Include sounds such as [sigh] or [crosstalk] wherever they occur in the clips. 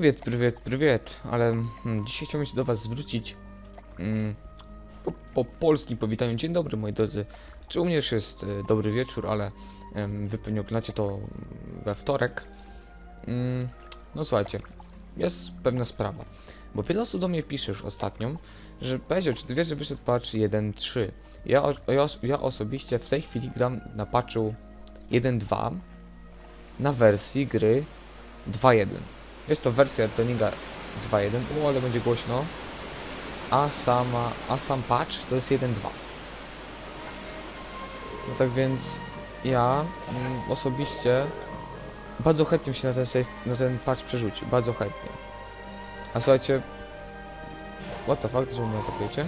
Prywiet, prywiet, prywiet, ale mm, dzisiaj chciałbym się do was zwrócić mm, po, po polskim powitaniu. Dzień dobry moi drodzy. Czy u mnie już jest e, dobry wieczór, ale em, wy pewnie oglądacie to mm, we wtorek. Mm, no słuchajcie, jest pewna sprawa, bo wiele osób do mnie pisze już ostatnio, że Bezio, czy ty wiesz, że wyszedł patch 1.3? Ja, ja, ja osobiście w tej chwili gram na patchu 1.2 na wersji gry 2.1. Jest to wersja Toninga 2.1, o, ale będzie głośno. A sama, a sam patch to jest 1.2. No tak więc ja mm, osobiście bardzo chętnie się na ten na ten patch przerzucił, bardzo chętnie. A słuchajcie, what the fuck, że mnie atakujecie?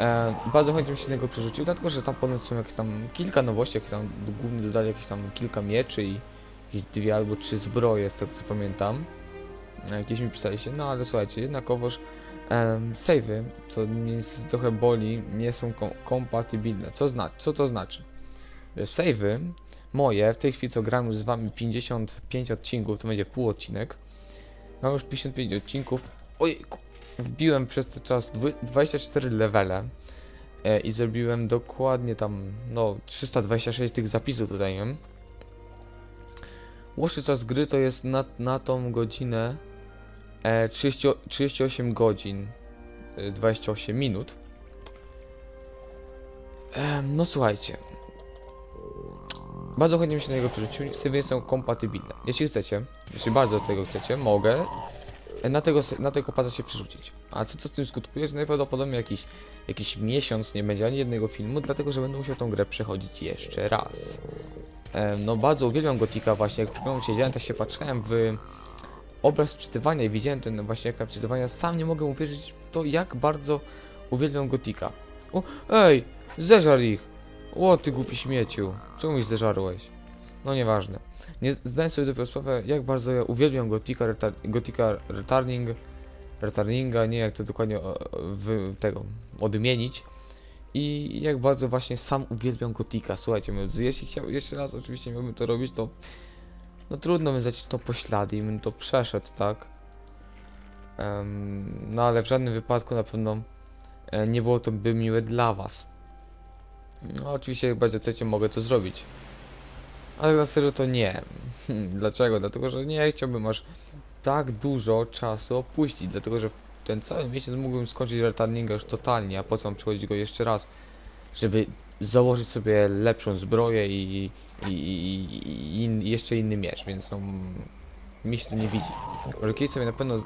E, bardzo chętnie się tego przerzucił, dlatego że tam ponoć są jakieś tam kilka nowości, jakieś tam głównie dodali jakieś tam kilka mieczy i jakieś dwie albo trzy zbroje, z tego co pamiętam. E, Jakieś mi pisaliście, no ale słuchajcie, jednakowoż um, savey, co mnie trochę boli, nie są kom kompatybilne. Co, zna co to znaczy? Że savey moje, w tej chwili co gram już z wami 55 odcinków, to będzie pół odcinek. Mam już 55 odcinków. Ojejku, wbiłem przez ten czas dwy- 24 levele e, i zrobiłem dokładnie tam, no 326 tych zapisów tutaj? Łączny czas gry to jest na, na tą godzinę e, 30, 38 godzin, e, 28 minut. Em, no słuchajcie. Bardzo chętnie się na niego przerzucił. Sywy są kompatybilne. Jeśli chcecie, jeśli bardzo tego chcecie, mogę e, na tego, na tego pada się przerzucić. A co, co z tym skutkuje? Że najprawdopodobniej jakiś, jakiś miesiąc nie będzie ani jednego filmu, dlatego że będę musiał tą grę przechodzić jeszcze raz. No bardzo uwielbiam Gotika właśnie, jak przypomnę siedziałem, tak się patrzyłem w obraz czytywania i widziałem ten właśnie ekran czytywania, sam nie mogę uwierzyć w to, jak bardzo uwielbiam Gotika. O, ej, zeżar ich! O, ty głupi śmieciu, czemu mi zeżarłeś? No nieważne. Nie zdaję sobie dopiero sprawę, jak bardzo ja uwielbiam Gotika, retar Gotika Returning, Returninga, nie jak to dokładnie w, tego odmienić. I jak bardzo właśnie sam uwielbiam Gotika. Słuchajcie, jeśli chciał jeszcze raz oczywiście miałbym to robić, to no trudno zacząć to poślady i bym to przeszedł, tak? Em, no ale w żadnym wypadku na pewno e, nie było to by miłe dla was. No oczywiście jak bardzo chcecie mogę to zrobić. Ale na serio to nie. Hmm, Dlaczego? Dlatego, że nie chciałbym aż tak dużo czasu opuścić, dlatego że ten cały miesiąc mógłbym skończyć returninga już totalnie, a po co mam przechodzić go jeszcze raz, żeby założyć sobie lepszą zbroję i, i, i, i jeszcze inny miecz, więc no, mi się to nie widzi. Może kiedyś sobie na pewno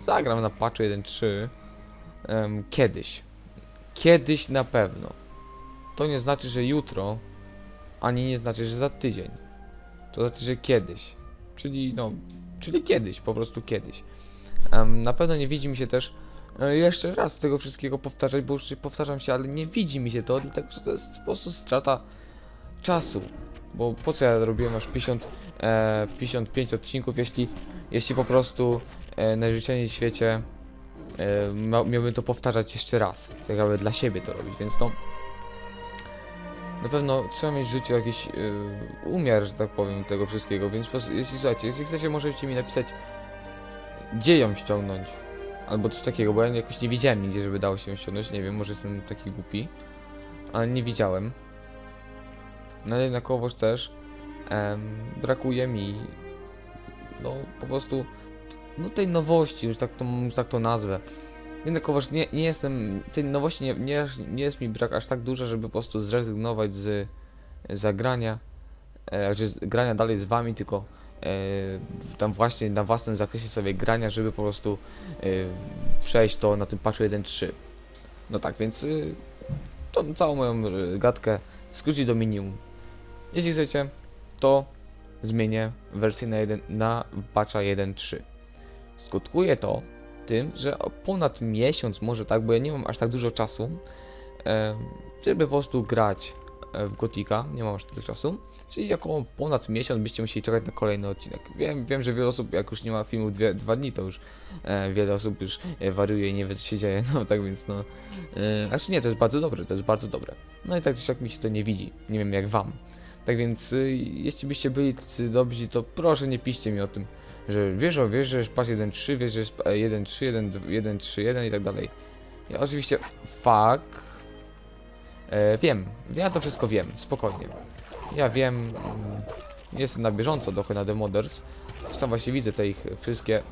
zagram na patchu 1.3 em, kiedyś. Kiedyś na pewno. To nie znaczy, że jutro, ani nie znaczy, że za tydzień. To znaczy, że kiedyś. Czyli no, czyli kiedyś, po prostu kiedyś. Em, na pewno nie widzi mi się też jeszcze raz tego wszystkiego powtarzać, bo już powtarzam się, ale nie widzi mi się to, dlatego że to jest po prostu strata czasu. Bo po co ja robiłem aż 50, e, 55 odcinków, jeśli, jeśli po prostu e, najżyczajniej w świecie e, mia, miałbym to powtarzać jeszcze raz. Tak jakby dla siebie to robić, więc no. Na pewno trzeba mieć w życiu jakiś e, umiar, że tak powiem, tego wszystkiego, więc jeśli jeśli chcecie, możecie mi napisać, gdzie ją ściągnąć. Albo coś takiego, bo ja jakoś nie widziałem nigdzie, żeby dało się ściągnąć. Nie wiem, może jestem taki głupi, ale nie widziałem. No ale jednakowoż też em, brakuje mi no po prostu no tej nowości, już tak to, już tak to nazwę. Jednakowoż nie, nie jestem, tej nowości nie, nie, nie jest mi brak aż tak dużo, żeby po prostu zrezygnować z zagrania, e, grania dalej z wami, tylko tam właśnie na własnym zakresie sobie grania, żeby po prostu e, przejść to na tym patchu 1.3. No tak, więc y, tą całą moją gadkę skrócić do minimum. Jeśli chcecie, to zmienię wersję na, jeden, na patcha 1.3. Skutkuje to tym, że ponad miesiąc może tak, bo ja nie mam aż tak dużo czasu, e, żeby po prostu grać e, w Gotika, nie mam aż tyle czasu, czyli około ponad miesiąc byście musieli czekać na kolejny odcinek. Wiem, wiem że wiele osób, jak już nie ma filmu dwie, dwa dni, to już e, wiele osób już e, wariuje i nie wie co się dzieje, [laughs] no tak więc no, e, znaczy nie, to jest bardzo dobre, to jest bardzo dobre. No i tak też jak mi się to nie widzi, nie wiem jak wam. Tak więc y, jeśli byście byli tacy dobrzy, to proszę nie piszcie mi o tym że wiesz, że wiesz, że pas 1.3, wiesz, że jest e, 1.3, 1.3.1 i tak dalej. Ja oczywiście, fuck, e, wiem, ja to wszystko wiem, spokojnie. Ja wiem, mm, jestem na bieżąco trochę na The Modders, zresztą właśnie widzę te ich wszystkie,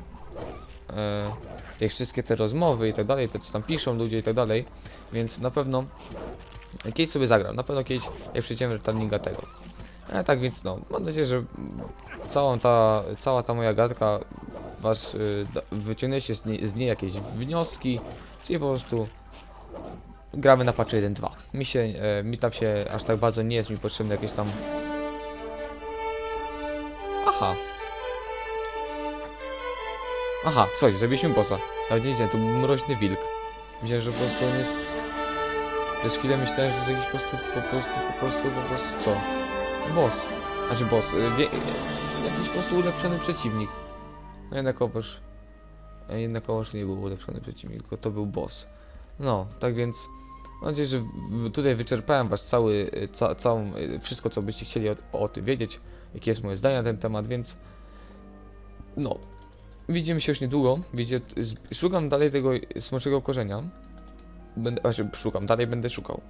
e, te ich wszystkie te rozmowy i tak dalej, te co tam piszą ludzie i tak dalej, więc na pewno kiedyś sobie zagram, na pewno kiedyś jak przejdziemy returninga tego. E, tak więc no, mam nadzieję, że całą ta, cała ta moja gadka was y, z niej, z niej jakieś wnioski, czyli po prostu gramy na patchu 1.2. Mi się, e, mi tam się aż tak bardzo nie jest mi potrzebne jakieś tam... Aha. Aha, coś, zrobiliśmy bossa. Nawet nie wiedziałem, to był mroźny wilk. Myślałem, że po prostu on jest... Przez chwilę myślałem, że to jest jakiś po prostu, po prostu, po prostu, po prostu, co? Boss. Znaczy boss, y, wie, jakiś po prostu ulepszony przeciwnik. No jednakowoż... e, Jednakowoż nie był ulepszony przeciwnik, tylko to był boss. No, tak więc... Mam nadzieję, że tutaj wyczerpałem was cały, y, ca, całą, y, wszystko co byście chcieli o, o tym wiedzieć, jakie jest moje zdanie na ten temat, więc... No, widzimy się już niedługo. Widzicie, z- szukam dalej tego smoczego korzenia. Będę, znaczy, szukam, dalej będę szukał.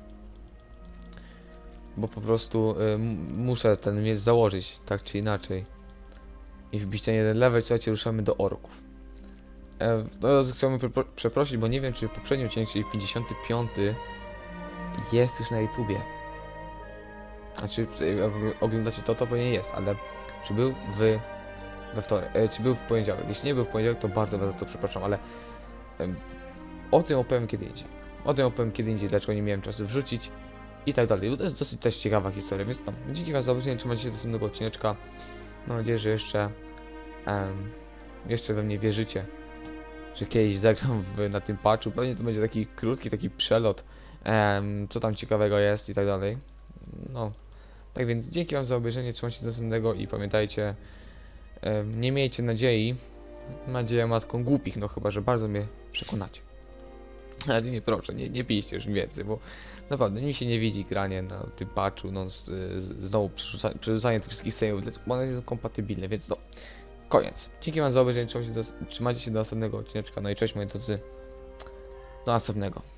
Bo po prostu y, muszę ten miecz założyć, tak czy inaczej. I wbić ten jeden level, słuchajcie, ruszamy do orków. E, no, chciałbym przepro- przeprosić, bo nie wiem, czy w poprzednim odcinku, czyli 55, jest już na YouTubie. Znaczy, jak oglądacie to, to pewnie jest, ale czy był w, we wtorek, e, czy był w poniedziałek? Jeśli nie był w poniedziałek, to bardzo bardzo to przepraszam, ale o tym opowiem kiedy indziej. O tym opowiem kiedy indziej, dlaczego nie miałem czasu wrzucić i tak dalej. To jest dosyć też ciekawa historia, więc no, dzięki wam za obejrzenie, trzymajcie się do następnego odcineczka. Mam nadzieję, że jeszcze, jeszcze we mnie wierzycie, że kiedyś zagram w, na tym patchu. Pewnie to będzie taki krótki, taki przelot, em, co tam ciekawego jest i tak dalej. No, tak więc dzięki wam za obejrzenie, trzymajcie się do następnego i pamiętajcie, em, nie miejcie nadziei, nadzieja matką głupich, no chyba, że bardzo mnie przekonacie. Ale nie, proszę, nie, nie pijcie już więcej, bo naprawdę mi się nie widzi granie na tym patchu, no z, z, znowu przerzuca- przerzucanie tych wszystkich sejmów, bo one są kompatybilne, więc no, koniec. Dzięki wam za obejrzenie, trzymajcie się do, trzymajcie się do następnego odcineczka, no i cześć moi drodzy, do następnego.